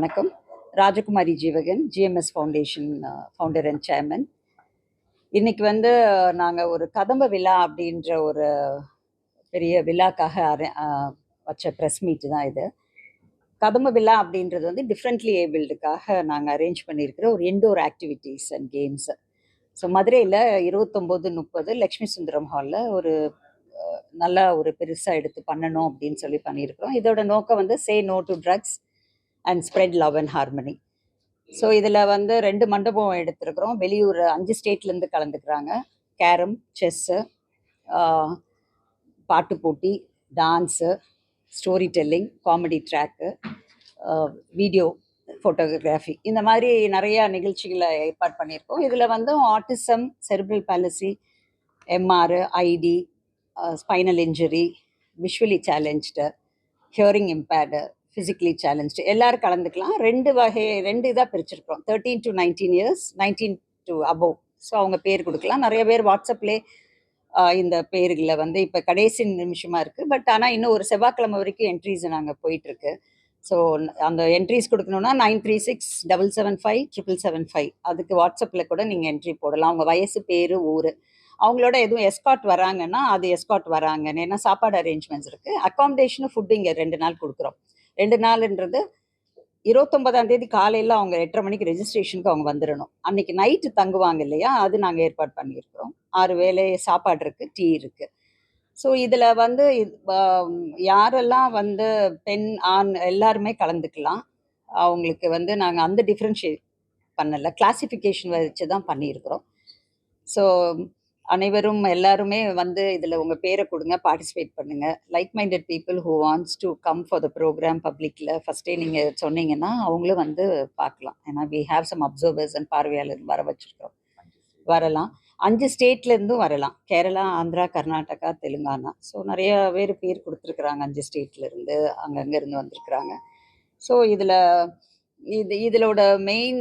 வணக்கம். Rajakumari Jeevagan GMS foundation founder and chairman இன்னைக்கு வந்து நாங்கள் ஒரு கதம்ப விழா அப்படின்ற ஒரு பெரிய விழாக்காக அரே- வச்ச ப்ரெஸ் மீட் தான் இது. கதம்ப விழா அப்படின்றது வந்து டிஃப்ரெண்ட்லி ஏபிள்டுக்காக நாங்கள் அரேஞ்ச் பண்ணியிருக்கிற ஒரு indoor activities and games so மதுரையில் இருபத்தொம்போது முப்பது லக்ஷ்மி சுந்தரம் ஹாலில் ஒரு நல்லா ஒரு பெருசாக எடுத்து பண்ணணும் அப்படின்னு சொல்லி பண்ணியிருக்கிறோம் இதோட நோக்கம் வந்து say no to drugs and spread love and harmony so இதில் வந்து ரெண்டு மண்டபம் எடுத்திருக்கிறோம். வெளியூர் அஞ்சு ஸ்டேட்லேருந்து கலந்துக்கிறாங்க. கேரம் செஸ்ஸு பாட்டு போட்டி dance story telling comedy track video photography. இந்த மாதிரி நிறையா நிகழ்ச்சிகளை ஏற்பாடு பண்ணியிருக்கோம். இதில் வந்து autism cerebral palsy MR ID spinal injury visually challenge hearing impaired physically challenge எல்லோரும் கலந்துக்கலாம். ரெண்டு வகை ரெண்டு இதாக பிரிச்சிருக்கிறோம். Thirteen to nineteen years nineteen to above so அவங்க பேர் கொடுக்கலாம். நிறைய பேர் வாட்ஸ்அப்லே இந்த பேர்களை வந்து இப்போ கடைசி நிமிஷமாக இருக்குது பட் ஆனால் இன்னும் ஒரு செவ்வாய்க்கிழமை வரைக்கும் என்ட்ரிஸ் நாங்கள் போயிட்டுருக்கு. ஸோ அந்த entries கொடுக்கணுன்னா nine three six double seven five triple seven five அதுக்கு வாட்ஸ்அப்பில் கூட நீங்கள் என்ட்ரி போடலாம். அவங்க வயசு பேர் ஊர். அவங்களோட எதுவும் எஸ்காட் வராங்கன்னா அது எஸ்காட் வராங்கன்னு. ஏன்னா சாப்பாடு அரேஞ்ச்மெண்ட்ஸ் இருக்குது அக்காமடேஷனும் ஃபுட்டு இங்கே ரெண்டு நாள் கொடுக்குறோம். ரெண்டு நாள்ன்றது இருபத்தொன்பதாம் தேதி காலையில் அவங்க எட்டரை மணிக்கு ரெஜிஸ்ட்ரேஷனுக்கு அவங்க வந்துடணும் அன்னைக்கு நைட்டு தங்குவாங்க இல்லையா? அது நாங்கள் ஏற்பாடு பண்ணியிருக்கிறோம். ஆறு வேலை சாப்பாடு இருக்குது டீ இருக்குது ஸோ இதில் வந்து யாரெல்லாம் வந்து பெண் ஆண் எல்லாருமே கலந்துக்கலாம். அவங்களுக்கு வந்து நாங்கள் அந்த டிஃப்ரென்ஷியேட் பண்ணலை. கிளாசிஃபிகேஷன் வச்சு தான் பண்ணியிருக்கிறோம். ஸோ அனைவரும் எல்லாருமே வந்து இதில் உங்கள் பேரை கொடுங்க பார்ட்டிசிபேட் பண்ணுங்கள் like minded people who wants to come for the programme பப்ளிக்கில் ஃபஸ்ட்டே நீங்கள் சொன்னீங்கன்னா அவங்களும் வந்து பார்க்கலாம். ஏன்னா we have some observers and பார்வையாளர் வர வச்சுருக்கோம் வரலாம். அஞ்சு ஸ்டேட்லேருந்தும் வரலாம். கேரளா ஆந்திரா கர்நாடகா தெலுங்கானா. ஸோ நிறைய பேர் பேர் கொடுத்துருக்குறாங்க அஞ்சு ஸ்டேட்லேருந்து அங்கங்கே இருந்து வந்திருக்கிறாங்க. ஸோ இதில் இது இதோட மெயின்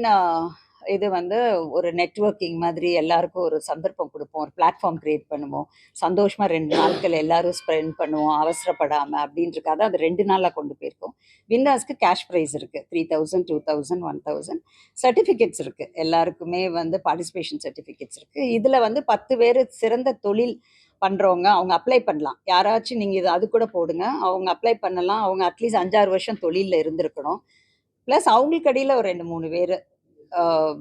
இது வந்து ஒரு நெட்வொர்க்கிங் மாதிரி எல்லாருக்கும் ஒரு சந்தர்ப்பம் கொடுப்போம். ஒரு பிளாட்ஃபார்ம் கிரியேட் பண்ணுவோம். சந்தோஷமாக ரெண்டு நாட்கள் எல்லாரும் ஸ்பெண்ட் பண்ணுவோம். அவசரப்படாமல் அப்படின்றக்காக அது ரெண்டு நாளாக கொண்டு போயிருக்கோம். விந்தாஸ்க்கு கேஷ் ப்ரைஸ் இருக்குது three thousand two thousand one thousand certificates இருக்குது எல்லாருக்குமே வந்து பார்ட்டிசிபேஷன் சர்டிஃபிகேட்ஸ் இருக்குது இதில் வந்து பத்து பேர் சிறந்த தொழில் பண்ணுறவங்க அவங்க அப்ளை பண்ணலாம். யாராச்சும் நீங்கள் இது அது கூட போடுங்க. அவங்க அப்ளை பண்ணலாம். அவங்க அட்லீஸ்ட் அஞ்சாறு வருஷம் தொழிலில் இருந்திருக்கணும். ப்ளஸ் அவங்களுக்கு அடியில் ஒரு ரெண்டு மூணு பேர்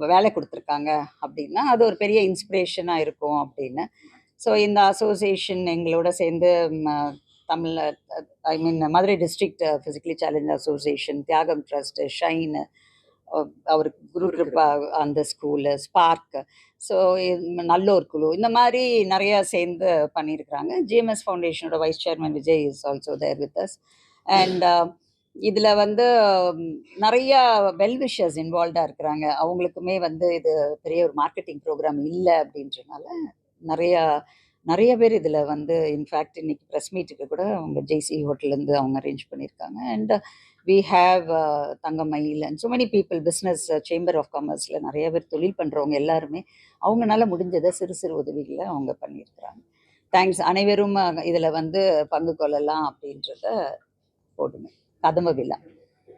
வேலை கொடுத்துருக்காங்க அப்படின்னா அது ஒரு பெரிய இன்ஸ்பிரேஷனாக இருக்கும் அப்படின்னு ஸோ இந்த அசோசியேஷன் எங்களோட சேர்ந்து Tamil I mean Madurai district physically challenge association Thiyagam trust shine அவர் குரு கிருப்பா அந்த ஸ்கூலு ஸ்பார்க் ஸோ நல்லோர் குழு. இந்த மாதிரி நிறைய சேர்ந்து பண்ணியிருக்கிறாங்க GMS ஃபவுண்டேஷனோட vice chairman Vijay is also there with us and இதில் வந்து நிறையா வெல்விஷர்ஸ் இன்வால்வ்டாக இருக்கிறாங்க. அவங்களுக்குமே வந்து இது பெரிய ஒரு மார்க்கெட்டிங் ப்ரோக்ராம் இல்லை அப்படின்றனால நிறையா நிறைய பேர் இதில் வந்து இன்ஃபேக்ட் இன்னைக்கு ப்ரெஸ் மீட்டுக்கு கூட அவங்க ஜெய்சி ஹோட்டல்லேருந்து அவங்க அரேஞ்ச் பண்ணியிருக்காங்க. And we have Thangamayil and so many people business chamber of காமர்ஸில் நிறைய பேர் தொழில் பண்ணுறவங்க எல்லாருமே அவங்களால முடிஞ்சதை சிறு சிறு உதவிகளை அவங்க பண்ணியிருக்கிறாங்க. தேங்க்ஸ் அனைவரும் இதில் வந்து பங்கு கொள்ளலாம் அப்படின்றத போடுங்க. கதம்ப விழா